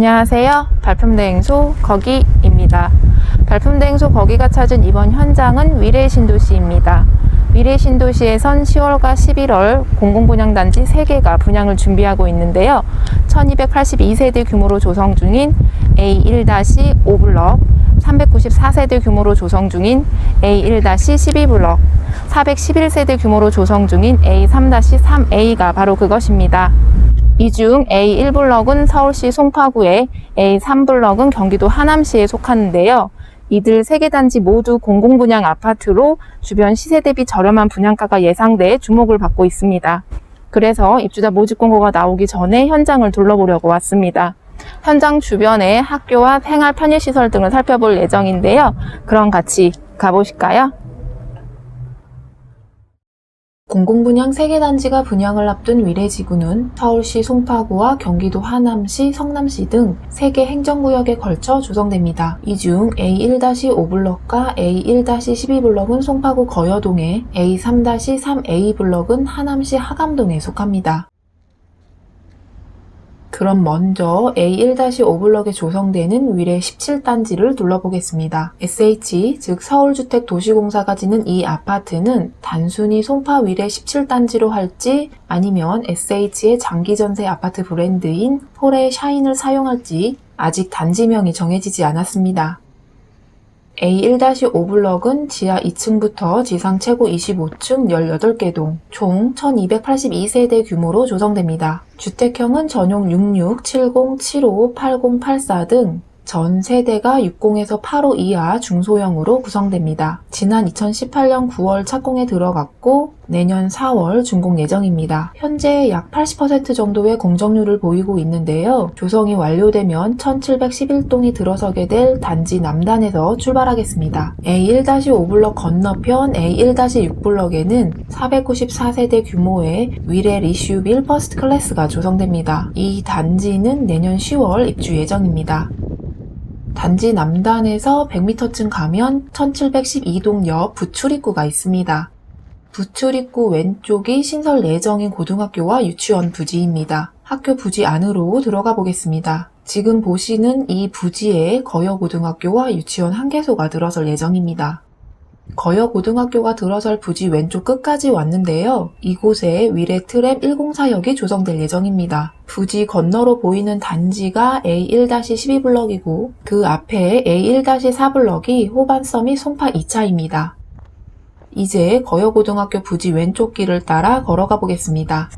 안녕하세요. 발품대행소 거기입니다. 발품대행소 거기가 찾은 이번 현장은 위례신도시입니다. 위례신도시에선 10월과 11월 공공분양단지 3개가 분양을 준비하고 있는데요. 1282세대 규모로 조성 중인 A1-5블럭, 394세대 규모로 조성 중인 A1-12블럭, 411세대 규모로 조성 중인 A3-3A가 바로 그것입니다. 이 중 A1블럭은 서울시 송파구에, A3블럭은 경기도 하남시에 속하는데요. 이들 세 개 단지 모두 공공분양 아파트로 주변 시세 대비 저렴한 분양가가 예상돼 주목을 받고 있습니다. 그래서 입주자 모집 공고가 나오기 전에 현장을 둘러보려고 왔습니다. 현장 주변에 학교와 생활 편의시설 등을 살펴볼 예정인데요. 그럼 같이 가보실까요? 공공분양 3개 단지가 분양을 앞둔 위례지구는 서울시 송파구와 경기도 하남시, 성남시 등 3개 행정구역에 걸쳐 조성됩니다. 이 중 A1-5블럭과 A1-12블럭은 송파구 거여동에, A3-3A블럭은 하남시 하감동에 속합니다. 그럼 먼저 A1-5블럭에 조성되는 위례 17단지를 둘러보겠습니다. SH, 즉 서울주택도시공사가 지는 이 아파트는 단순히 송파 위례 17단지로 할지 아니면 SH의 장기전세 아파트 브랜드인 폴의 샤인을 사용할지 아직 단지명이 정해지지 않았습니다. A1-5 블럭은 지하 2층부터 지상 최고 25층 18개 동, 총 1282세대 규모로 조성됩니다. 주택형은 전용 66, 70, 75, 80, 84등 전 세대가 60에서 85 이하 중소형으로 구성됩니다. 지난 2018년 9월 착공에 들어갔고 내년 4월 준공 예정입니다. 현재 약 80% 정도의 공정률을 보이고 있는데요. 조성이 완료되면 1711동이 들어서게 될 단지 남단에서 출발하겠습니다. A1-5블럭 건너편 A1-6블럭에는 494세대 규모의 위례 리슈빌 퍼스트 클래스가 조성됩니다. 이 단지는 내년 10월 입주 예정입니다. 단지 남단에서 100m쯤 가면 1712동 옆 부출입구가 있습니다. 부출입구 왼쪽이 신설 예정인 고등학교와 유치원 부지입니다. 학교 부지 안으로 들어가 보겠습니다. 지금 보시는 이 부지에 거여고등학교와 유치원 한 개소가 들어설 예정입니다. 거여 고등학교가 들어설 부지 왼쪽 끝까지 왔는데요. 이곳에 위례 트램 104역이 조성될 예정입니다. 부지 건너로 보이는 단지가 A1-12블럭이고 그 앞에 A1-4블럭이 호반섬 및 송파 2차입니다. 이제 거여고등학교 부지 왼쪽 길을 따라 걸어가 보겠습니다.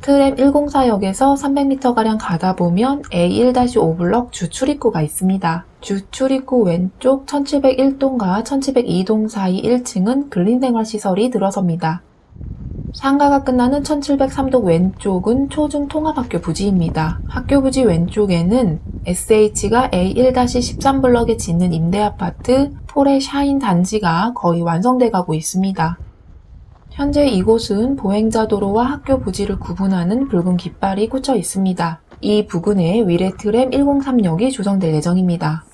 트램 104역에서 300m가량 가다 보면 A1-5 블럭 주 출입구가 있습니다. 주 출입구 왼쪽 1701동과 1702동 사이 1층은 근린생활시설이 들어섭니다. 상가가 끝나는 1703동 왼쪽은 초중 통합학교 부지입니다. 학교 부지 왼쪽에는 SH가 A1-13블럭에 짓는 임대아파트 폴의 샤인 단지가 거의 완성돼 가고 있습니다. 현재 이곳은 보행자 도로와 학교 부지를 구분하는 붉은 깃발이 꽂혀 있습니다. 이 부근에 위례트램 103역이 조성될 예정입니다.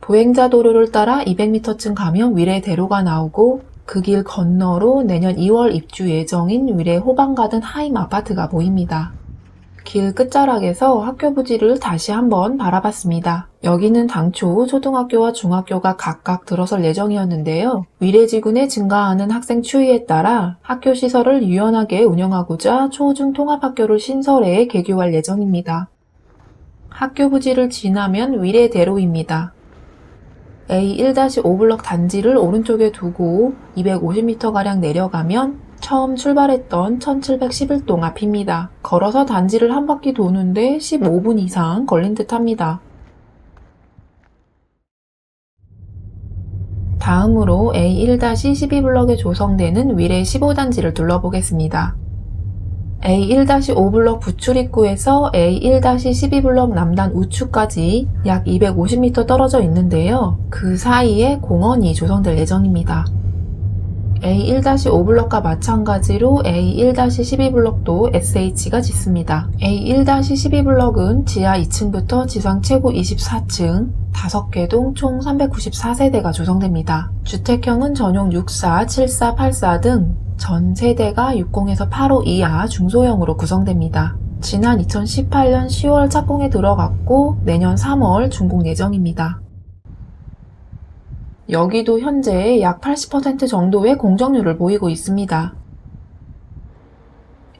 보행자 도로를 따라 200m쯤 가면 위례대로가 나오고 그 길 건너로 내년 2월 입주 예정인 위례 호방가든 하임 아파트가 보입니다. 길 끝자락에서 학교 부지를 다시 한번 바라봤습니다. 여기는 당초 초등학교와 중학교가 각각 들어설 예정이었는데요. 위례지군에 증가하는 학생 추이에 따라 학교 시설을 유연하게 운영하고자 초중 통합학교를 신설해 개교할 예정입니다. 학교 부지를 지나면 위례대로입니다. A1-5 블럭 단지를 오른쪽에 두고 250m가량 내려가면 처음 출발했던 1711동 앞입니다. 걸어서 단지를 한 바퀴 도는데 15분 이상 걸린 듯 합니다. 다음으로 A1-12블럭에 조성되는 위례 15단지를 둘러보겠습니다. A1-5블럭 부출 입구에서 A1-12블럭 남단 우측까지 약 250m 떨어져 있는데요. 그 사이에 공원이 조성될 예정입니다. A1-5 블럭과 마찬가지로 A1-12 블럭도 SH가 짓습니다. A1-12 블럭은 지하 2층부터 지상 최고 24층, 5개 동 총 394세대가 조성됩니다. 주택형은 전용 64, 74, 84 등 전 세대가 60에서 85 이하 중소형으로 구성됩니다. 지난 2018년 10월 착공에 들어갔고 내년 3월 준공 예정입니다. 여기도 현재 약 80% 정도의 공정률을 보이고 있습니다.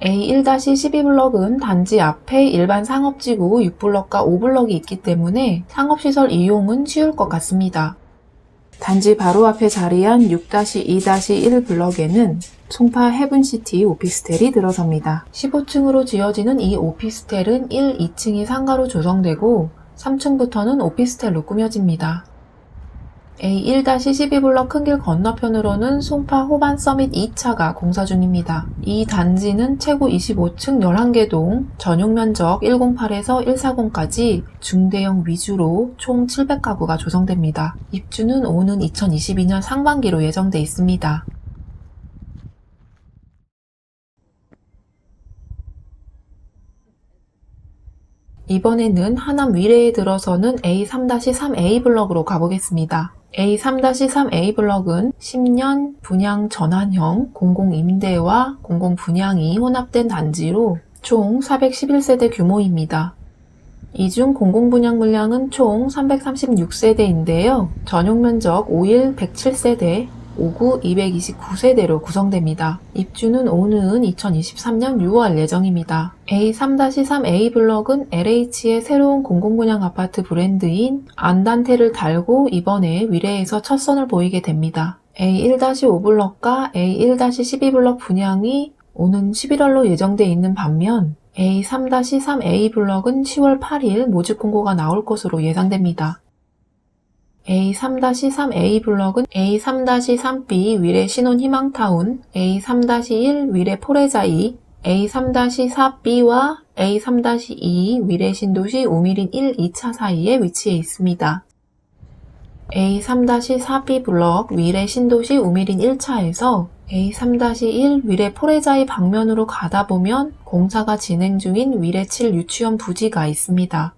A1-12 블럭은 단지 앞에 일반 상업지구 6블럭과 5블럭이 있기 때문에 상업시설 이용은 쉬울 것 같습니다. 단지 바로 앞에 자리한 6-2-1 블럭에는 송파 헤븐시티 오피스텔이 들어섭니다. 15층으로 지어지는 이 오피스텔은 1, 2층이 상가로 조성되고 3층부터는 오피스텔로 꾸며집니다. A1-12블럭 큰 길 건너편으로는 송파 호반 서밋 2차가 공사 중입니다. 이 단지는 최고 25층 11개 동, 전용 면적 108에서 140까지 중대형 위주로 총 700가구가 조성됩니다. 입주는 오는 2022년 상반기로 예정돼 있습니다. 이번에는 하남 위례에 들어서는 A3-3A 블럭으로 가보겠습니다. A3-3A 블럭은 10년 분양 전환형 공공임대와 공공분양이 혼합된 단지로 총 411세대 규모입니다. 이 중 공공분양 물량은 총 336세대인데요. 전용 면적 5일 107세대, 5구 229세대로 구성됩니다. 입주는 오는 2023년 6월 예정입니다. A3-3A 블럭은 LH의 새로운 공공분양 아파트 브랜드인 안단테를 달고 이번에 위례에서 첫 선을 보이게 됩니다. A1-5 블럭과 A1-12 블럭 분양이 오는 11월로 예정돼 있는 반면 A3-3A 블럭은 10월 8일 모집 공고가 나올 것으로 예상됩니다. A3-3A 블럭은 A3-3B 위례 신혼 희망타운, A3-1 위례 포레자이, A3-4B와 A3-2 위례 신도시 우미린 1, 2차 사이에 위치해 있습니다. A3-4B 블럭 위례 신도시 우미린 1차에서 A3-1 위례 포레자이 방면으로 가다 보면 공사가 진행 중인 위례 7 유치원 부지가 있습니다.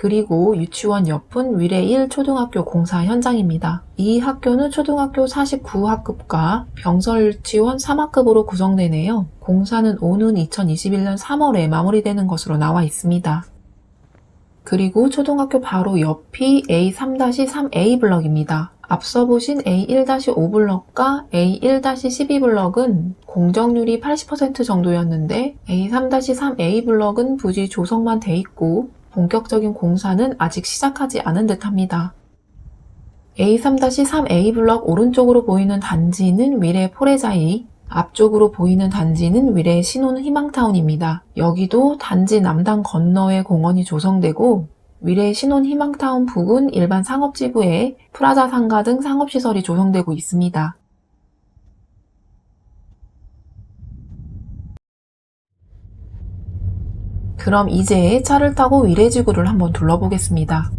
그리고 유치원 옆은 위례 1 초등학교 공사 현장입니다. 이 학교는 초등학교 49학급과 병설 유치원 3학급으로 구성되네요. 공사는 오는 2021년 3월에 마무리되는 것으로 나와 있습니다. 그리고 초등학교 바로 옆이 A3-3A 블럭입니다. 앞서 보신 A1-5 블럭과 A1-12 블럭은 공정률이 80% 정도였는데 A3-3A 블럭은 부지 조성만 돼 있고 본격적인 공사는 아직 시작하지 않은 듯 합니다. A3-3A 블럭 오른쪽으로 보이는 단지는 위례 포레자이, 앞쪽으로 보이는 단지는 위례 신혼 희망타운입니다. 여기도 단지 남단 건너에 공원이 조성되고 위례 신혼 희망타운 북은 일반 상업지구에 프라자 상가 등 상업시설이 조성되고 있습니다. 그럼 이제 차를 타고 위례지구를 한번 둘러보겠습니다.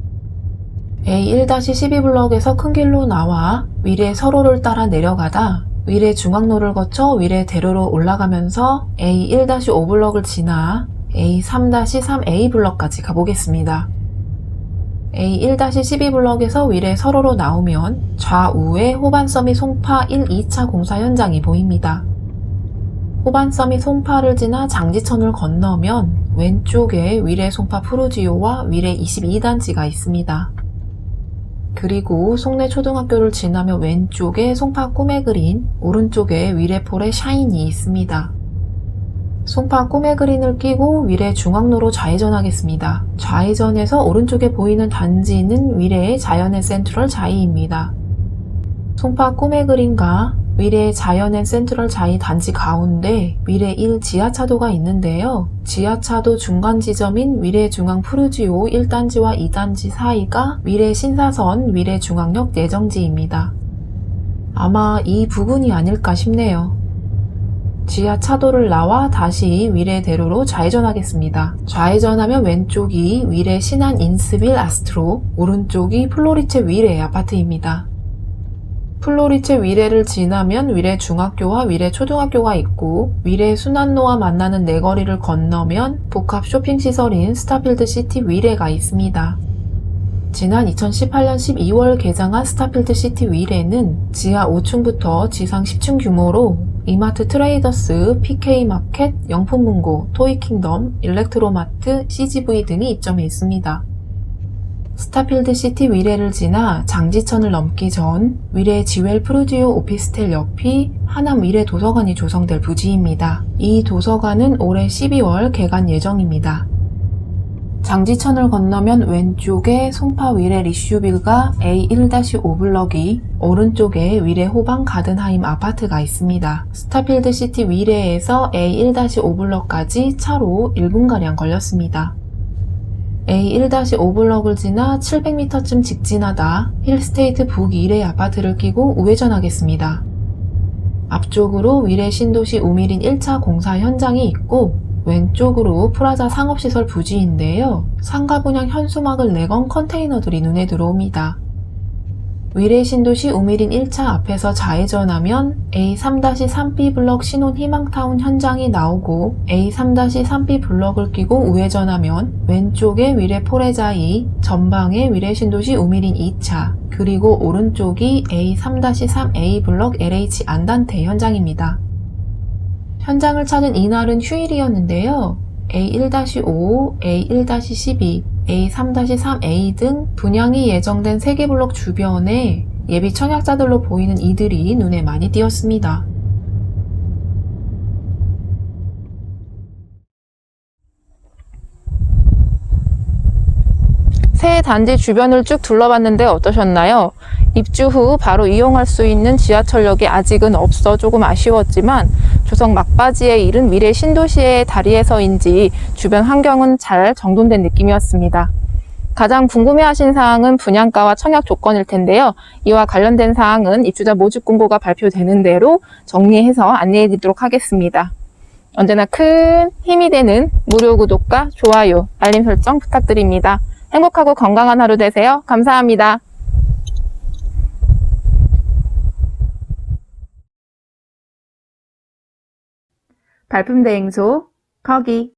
A1-12 블럭에서 큰 길로 나와 위례 서로를 따라 내려가다 위례 중앙로를 거쳐 위례 대로로 올라가면서 A1-5 블럭을 지나 A3-3A 블럭까지 가보겠습니다. A1-12 블럭에서 위례 서로로 나오면 좌우에 호반섬이 송파 1, 2차 공사 현장이 보입니다. 호반섬이 송파를 지나 장지천을 건너면 왼쪽에 위례 송파 푸르지오와 위례 22단지가 있습니다. 그리고 송내 초등학교를 지나며 왼쪽에 송파 꿈의 그린, 오른쪽에 위례폴의 샤인이 있습니다. 송파 꿈의 그린을 끼고 위례 중앙로로 좌회전하겠습니다. 좌회전에서 오른쪽에 보이는 단지는 위례의 자연의 센트럴 자이입니다. 송파 꿈의 그린과 위례 자연의 센트럴 자이 단지 가운데 위례 1 지하차도가 있는데요. 지하차도 중간 지점인 위례 중앙 푸르지오 1단지와 2단지 사이가 위례 신사선 위례 중앙역 예정지입니다. 아마 이 부분이 아닐까 싶네요. 지하차도를 나와 다시 위례대로로 좌회전하겠습니다. 좌회전하면 왼쪽이 위례 신안 인스빌 아스트로, 오른쪽이 플로리체 위례 아파트입니다. 플로리체 위례를 지나면 위례 중학교와 위례 초등학교가 있고 위례 순환로와 만나는 내거리를 건너면 복합 쇼핑시설인 스타필드 시티 위례가 있습니다. 지난 2018년 12월 개장한 스타필드 시티 위례는 지하 5층부터 지상 10층 규모로 이마트 트레이더스, PK마켓, 영품문고, 토이킹덤, 일렉트로마트, CGV 등이 입점해 있습니다. 스타필드 시티 위례를 지나 장지천을 넘기 전 위례 지웰 프루디오 오피스텔 옆이 하남 위례 도서관이 조성될 부지입니다. 이 도서관은 올해 12월 개관 예정입니다. 장지천을 건너면 왼쪽에 송파 위례 리슈빌가 A1-5 블럭이 오른쪽에 위례 호방 가든하임 아파트가 있습니다. 스타필드 시티 위례에서 A1-5 블럭까지 차로 1분가량 걸렸습니다. A1-5 블럭을 지나 700m쯤 직진하다 힐스테이트 북위례 아파트를 끼고 우회전하겠습니다. 앞쪽으로 위례 신도시 우미린 1차 공사 현장이 있고 왼쪽으로 프라자 상업시설 부지인데요. 상가 분양 현수막을 내건 컨테이너들이 눈에 들어옵니다. 위례 신도시 우미린 1차 앞에서 좌회전하면 A3-3B 블럭 신혼 희망타운 현장이 나오고 A3-3B 블럭을 끼고 우회전하면 왼쪽에 위례 포레자이, 전방에 위례 신도시 우미린 2차, 그리고 오른쪽이 A3-3A 블럭 LH 안단테 현장입니다. 현장을 찾은 이날은 휴일이었는데요. A1-5, A1-12, A3-3A 등 분양이 예정된 3개 블록 주변에 예비 청약자들로 보이는 이들이 눈에 많이 띄었습니다. 새 단지 주변을 쭉 둘러봤는데 어떠셨나요? 입주 후 바로 이용할 수 있는 지하철역이 아직은 없어 조금 아쉬웠지만 조성 막바지에 이른 미래 신도시의 다리에서인지 주변 환경은 잘 정돈된 느낌이었습니다. 가장 궁금해하신 사항은 분양가와 청약 조건일 텐데요. 이와 관련된 사항은 입주자 모집 공고가 발표되는 대로 정리해서 안내해 드리도록 하겠습니다. 언제나 큰 힘이 되는 무료 구독과 좋아요, 알림 설정 부탁드립니다. 행복하고 건강한 하루 되세요. 감사합니다. 발품 대행소, 커기